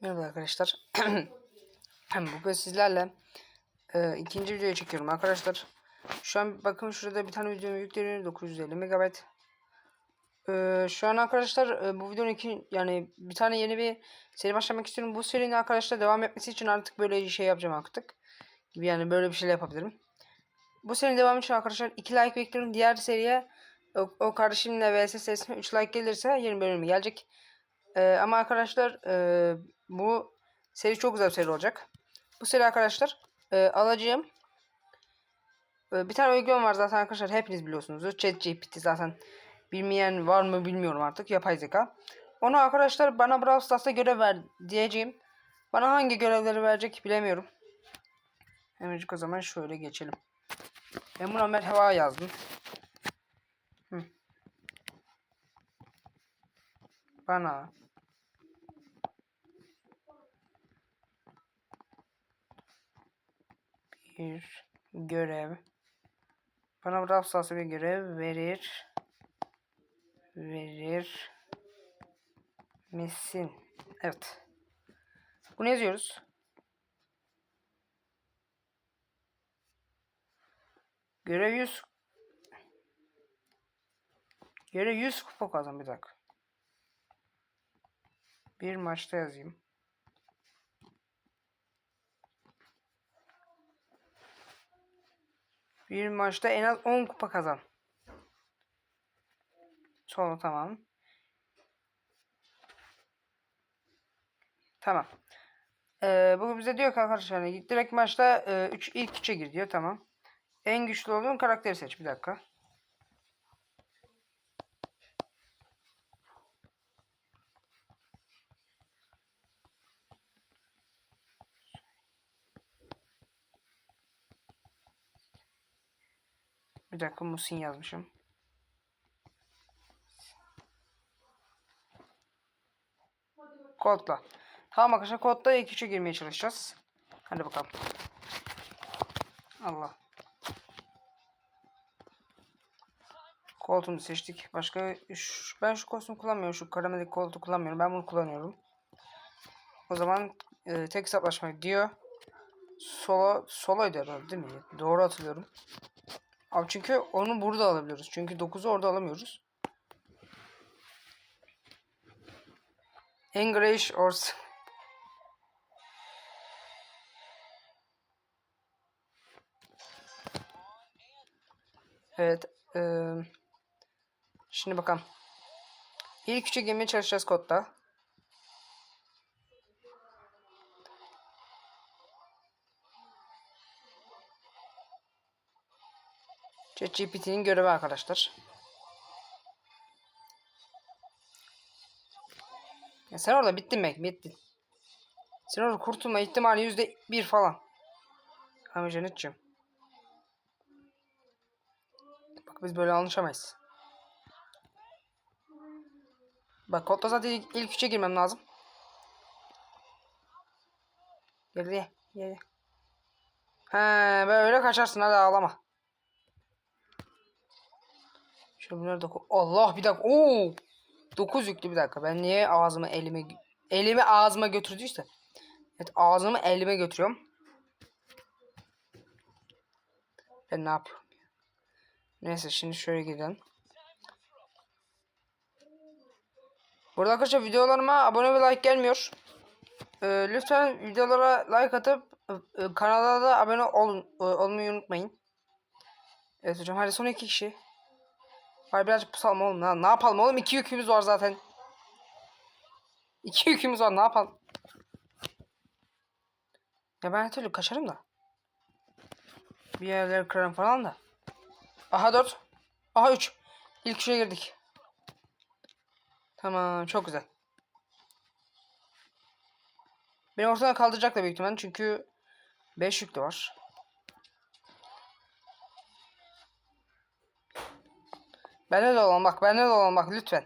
Merhaba arkadaşlar. Bugün sizlerle e, ikinci videoyu çekiyorum arkadaşlar. Şu an bakın şurada bir tane videomu yükleniyor 950 MB. E, şu an arkadaşlar e, bu videonun iki yani bir tane yeni bir seri başlamak istiyorum. Bu serinin arkadaşlar devam etmesi için artık böyle şey yapacağım artık. Gibi yani böyle bir şeyler yapabilirim. Bu serinin devamı için arkadaşlar 2 like bekliyorum. Diğer seriye o, o kardeşimle vs serisine 3 like gelirse yeni bölümü gelecek. Ee, ama arkadaşlar e, bu seri çok güzel bir seri olacak. Bu seri arkadaşlar e, alacağım. E, bir tane uygulama var zaten arkadaşlar hepiniz biliyorsunuz. ChatGPT zaten bilmeyen var mı bilmiyorum artık yapay zeka. Onu arkadaşlar bana Brawl Stars'ta görev ver diyeceğim. Bana hangi görevleri verecek bilemiyorum. Hemencik o zaman şöyle geçelim. Ben buna merhaba yazdım. Hı. Bana bir görev bana Brawl Stars'a bir görev verir verir misin? Evet. Bunu yazıyoruz. Görev 100 Görev 100 kupa kazan bir dakika. Bir maçta yazayım. Bir maçta en az 10 kupa kazan. Sonra tamam. Tamam. Ee, bu bize diyor ki arkadaşlar hani direkt maçta 3 ilk 3'e gir diyor tamam. En güçlü olduğun karakteri seç bir dakika. Bir dakika Musin yazmışım. Kodla. Tamam arkadaşlar kodda ilk üçe girmeye çalışacağız. Hadi bakalım. Allah. Koltuğunu seçtik. Başka şu- ben şu kostümü kullanmıyorum. Şu karamelik koltuğu kullanmıyorum. Ben bunu kullanıyorum. O zaman e, tek hesaplaşma diyor. Solo soloydu herhalde değil mi? Doğru hatırlıyorum. Abi çünkü onu burada alabiliyoruz. Çünkü 9'u orada alamıyoruz. English or Evet. eee, şimdi bakalım. İlk üçe girmeye çalışacağız kodda. ChatGPT'nin görevi arkadaşlar. Ya sen orada bittin mi? Bittin. Sen orada kurtulma ihtimali yüzde bir falan. Ama Janet'ciğim. Bak biz böyle anlaşamayız. Bak kodda zaten ilk, ilk üçe girmem lazım. Gel diye. Gel. He böyle kaçarsın hadi ağlama. Da ko- Allah bir dakika. Oo! 9 yüklü bir dakika. Ben niye ağzımı elime elimi ağzıma götürdüyse. Evet ağzımı elime götürüyorum. Ben ne yapıyorum? ya? Neyse şimdi şöyle gidelim. Burada arkadaşlar videolarıma abone ve like gelmiyor. Ee, lütfen videolara like atıp e, e, kanala da abone olun, e, olmayı unutmayın. Evet hocam hadi son iki kişi. Hadi birazcık pusalım oğlum. Ne, ne yapalım oğlum? İki yükümüz var zaten. İki yükümüz var ne yapalım? Ya ben her türlü kaçarım da. Bir yerleri kırarım falan da. Aha dört. Aha üç. İlk üçe girdik. Tamam çok güzel. Beni ortadan kaldıracak da büyük ihtimalle çünkü 5 yüklü var. Bende de olan bak bende de olan bak lütfen.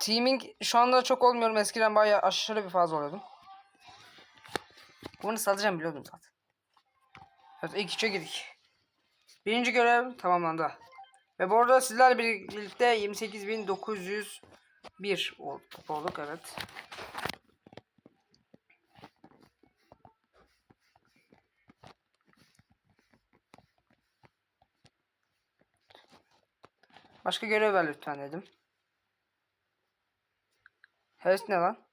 Teaming şu anda çok olmuyorum. Eskiden bayağı aşırı bir fazla oluyordum. Bunu salacağım biliyordum zaten. Evet ilk üçe girdik. Birinci görev tamamlandı. Ve bu arada sizlerle birlikte 28.901 olduk, olduk evet. Başka görev ver lütfen dedim. Heves ne lan?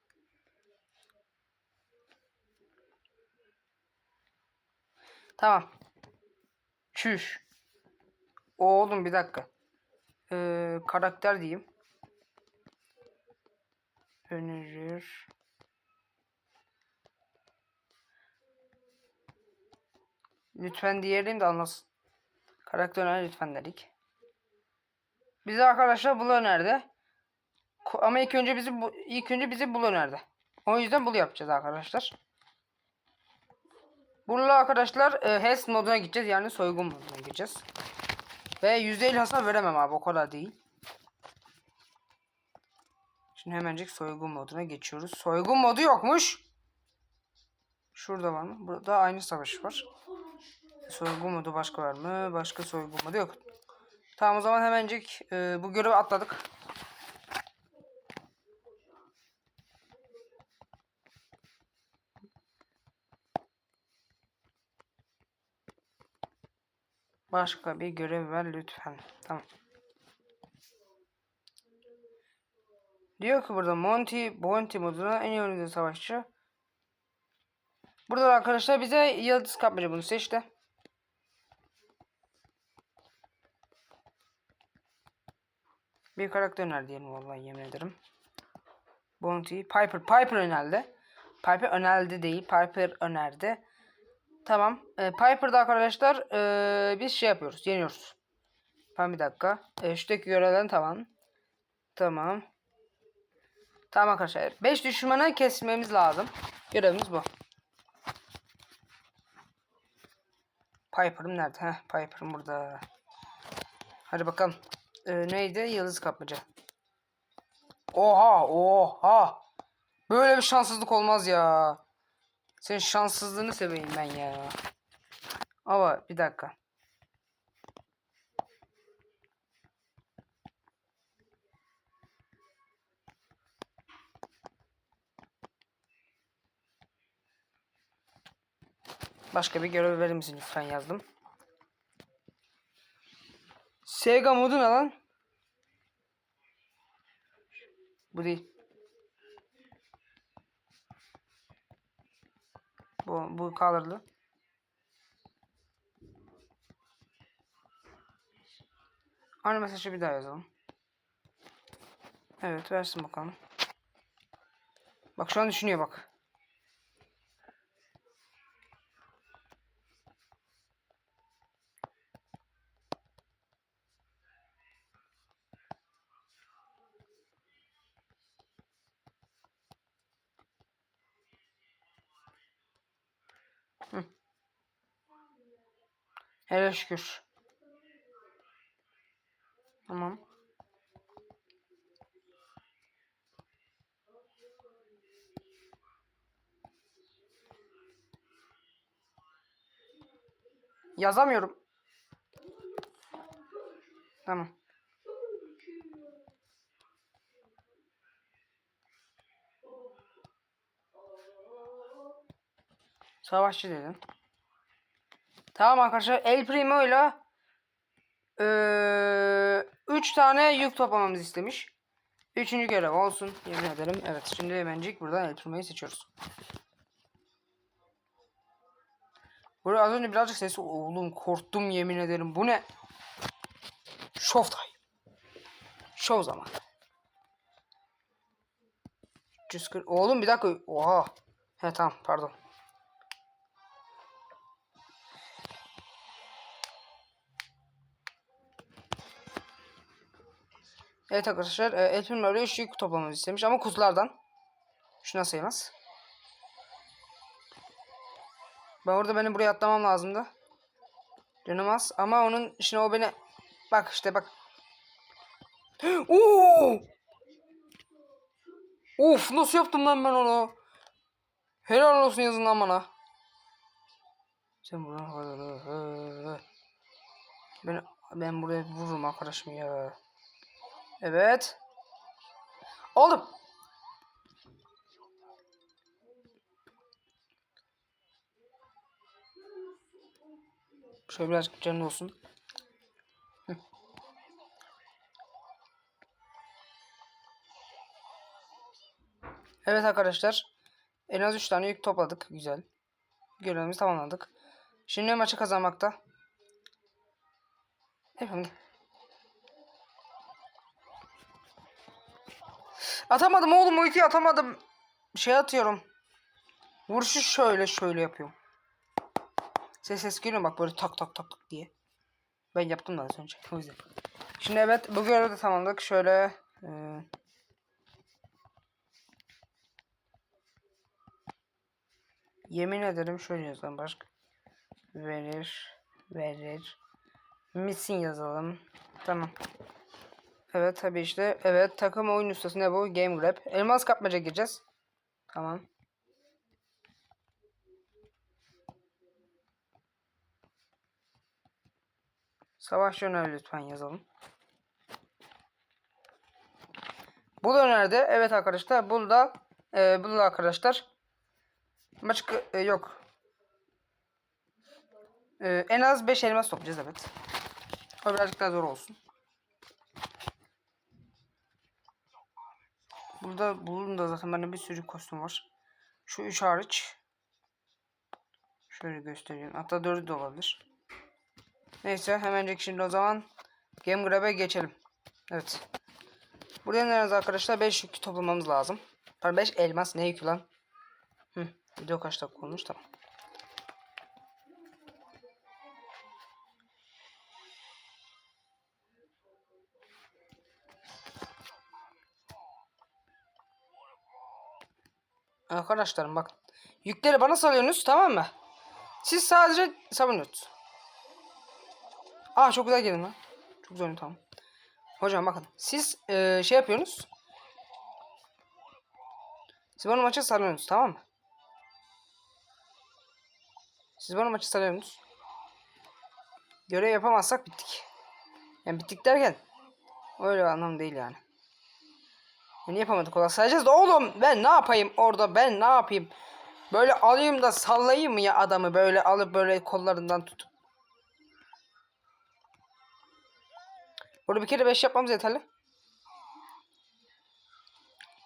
Tamam. Çüş. Oğlum bir dakika. Ee, karakter diyeyim. Önerir. Lütfen diyelim de anlasın. Karakter lütfen dedik. Bize arkadaşlar bul önerdi. Ama ilk önce bizi ilk önce bizi bul önerdi. O yüzden bul yapacağız arkadaşlar. Burada arkadaşlar e, HES moduna gideceğiz. Yani soygun moduna gideceğiz. Ve %50 hasar veremem abi o kadar değil. Şimdi hemencik soygun moduna geçiyoruz. Soygun modu yokmuş. Şurada var mı? Burada aynı savaş var. Soygun modu başka var mı? Başka soygun modu yok. Tamam o zaman hemencik e, bu görevi atladık. Başka bir görev ver lütfen. Tamam. Diyor ki burada Monty, Bounty moduna en iyi savaşçı. Burada da arkadaşlar bize yıldız kapmaca bunu seçti. Bir karakter öner diyelim vallahi yemin ederim. Bounty, Piper, Piper önerdi. Piper önerdi değil, Piper önerdi. Tamam. E, Piper'da arkadaşlar e, biz şey yapıyoruz. Yeniyoruz. Tamam bir dakika. E, şuradaki görevlerin tamam. Tamam. Tamam arkadaşlar. 5 düşmanı kesmemiz lazım. Görevimiz bu. Piper'ım nerede? Heh, Piper'ım burada. Hadi bakalım. E, neydi? Yıldız kapmaca. Oha, oha. Böyle bir şanssızlık olmaz ya. Senin şanssızlığını seveyim ben ya. Ama bir dakika. Başka bir görev verir misin lütfen yazdım. Sega modu ne lan? Bu değil. Bu, bu kaldırıldı. Aynı mesajı bir daha yazalım. Evet versin bakalım. Bak şu an düşünüyor bak. Hele şükür. Tamam. Yazamıyorum. Tamam. Savaşçı dedim. Tamam arkadaşlar El Primo ile 3 tane yük toplamamızı istemiş. Üçüncü görev olsun. Yemin ederim. Evet şimdi hemencik buradan El Primo'yu seçiyoruz. Burada az önce birazcık sesi oğlum korktum yemin ederim. Bu ne? Show time. Show zaman. 340 Oğlum bir dakika. Oha. He tamam pardon. Evet arkadaşlar e, Elfin Mario şu yük toplamamızı istemiş ama kuzulardan. Şuna sayılmaz. Ben orada benim buraya atlamam lazımdı. Canım ama onun şimdi o beni bak işte bak. Oo! Of nasıl yaptım lan ben onu? Helal olsun yazın lan bana. Sen buradan ben ben buraya vururum arkadaşım ya. Evet. Oğlum. Şöyle birazcık canlı olsun. Evet arkadaşlar. En az 3 tane yük topladık. Güzel. Görevimizi tamamladık. Şimdi maçı kazanmakta. Efendim. Atamadım oğlum ultiyi atamadım. Şey atıyorum. Vuruşu şöyle şöyle yapıyorum. Ses ses geliyor bak böyle tak tak tak diye. Ben yaptım da az önce. O yüzden. Şimdi evet bu görevi de tamamladık. Şöyle e, Yemin ederim şöyle yazalım başka. Verir. Verir. Misin yazalım. Tamam. Evet tabii işte. Evet takım oyun ustası ne bu? Game Grab. Elmas kapmaca gireceğiz. Tamam. Savaş yönel lütfen yazalım. Bul önerdi. Evet arkadaşlar. Bul da e, bul da arkadaşlar. Maç e, yok. E, en az 5 elmas toplayacağız evet. O birazcık daha zor olsun. Burada bulun da zaten bende bir sürü kostüm var. Şu 3 hariç. Şöyle göstereyim. Hatta 4'ü de olabilir. Neyse hemencik şimdi o zaman Game Grab'e geçelim. Evet. Burada nerede arkadaşlar 5 yük toplamamız lazım. Pardon 5 elmas ne yükü lan? Hı, video kaç dakika olmuş tamam. Arkadaşlarım bak. Yükleri bana salıyorsunuz tamam mı? Siz sadece savunuyorsunuz. Aa çok güzel gelin lan. Çok güzel tamam. Hocam bakın siz eee, şey yapıyorsunuz. Siz bana maçı sarıyorsunuz tamam mı? Siz bana maçı sarıyorsunuz. Görev yapamazsak bittik. Yani bittik derken öyle anlam değil yani. Yani yapamadık ola sayacağız da oğlum ben ne yapayım orada ben ne yapayım? Böyle alayım da sallayayım mı ya adamı böyle alıp böyle kollarından tutup. Burada bir kere 5 yapmamız yeterli.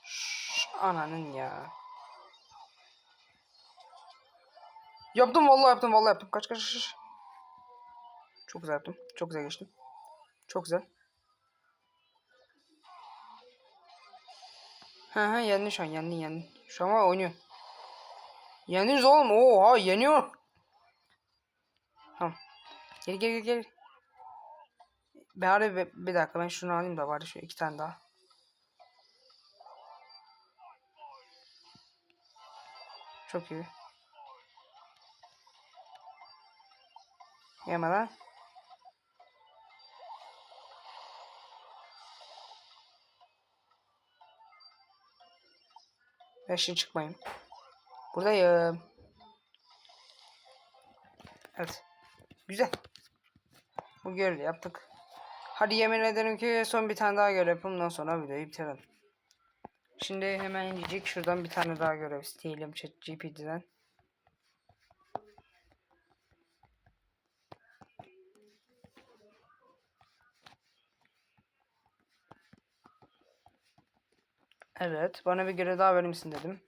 Şş, ananın ya. Yaptım vallahi yaptım vallahi yaptım. Kaç kaç kaç. Çok güzel yaptım. Çok güzel geçtim. Çok güzel. Ha ha şu an yendin yendin. Şu an var oynuyor. Yendiniz oğlum. Oha yeniyor. Tamam. Gel gel gel gel. Bari bir, bir dakika ben şunu alayım da bari şu iki tane daha. Çok iyi. Yeme Ben şimdi çıkmayayım. Buradayım. Evet. Güzel. Bu görevi yaptık. Hadi yemin ederim ki son bir tane daha görev yapayım. Ondan sonra videoyu bitirelim. Şimdi hemen incecik şuradan bir tane daha görev isteyelim ChatGPT'den. Evet. Bana bir görev daha verir misin dedim.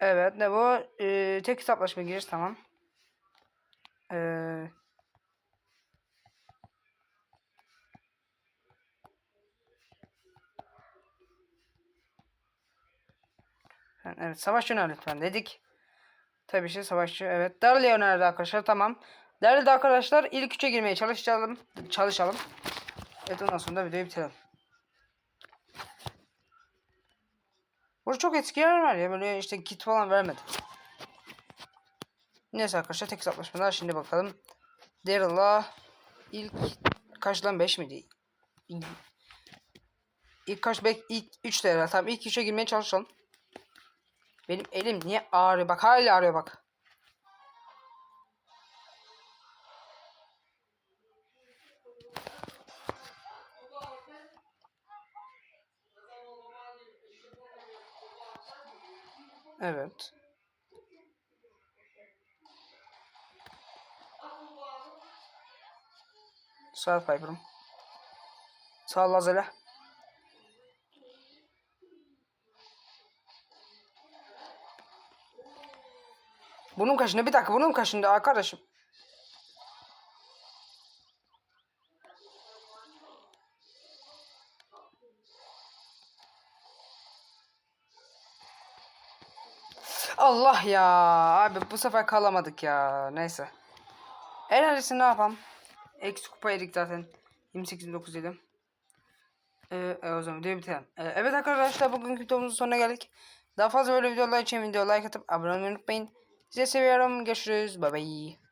Evet. Ne bu? Ee, tek hesaplaşma giriş tamam. Ee, Evet savaşçı öner lütfen dedik. Tabii şey savaşçı evet. Darley önerdi arkadaşlar tamam. Değerli arkadaşlar ilk üçe girmeye çalışalım. Çalışalım. Evet ondan sonra da videoyu bitirelim. Burada çok eski yer var ya böyle işte kit falan vermedi. Neyse arkadaşlar tek hesaplaşmalar şimdi bakalım. Daryl'la ilk kaç lan 5 miydi? İlk, kaç bek ilk 3 herhalde. Tamam ilk 3'e girmeye çalışalım. Benim elim niye ağrıyor? Bak hala ağrıyor bak. Evet. Sağ Piper'ım. Sağ Lazele. Bunun kaşında bir dakika bunun kaşında arkadaşım. Allah ya abi bu sefer kalamadık ya neyse. En iyisi ne yapalım? Eksi kupa yedik zaten. 28.9 yedim. Ee, e, o zaman videoyu bitirelim. Ee, evet arkadaşlar bugünkü videomuzun sonuna geldik. Daha fazla böyle videolar için video like atıp abone olmayı unutmayın. Size seviyorum. Görüşürüz. Bye bye.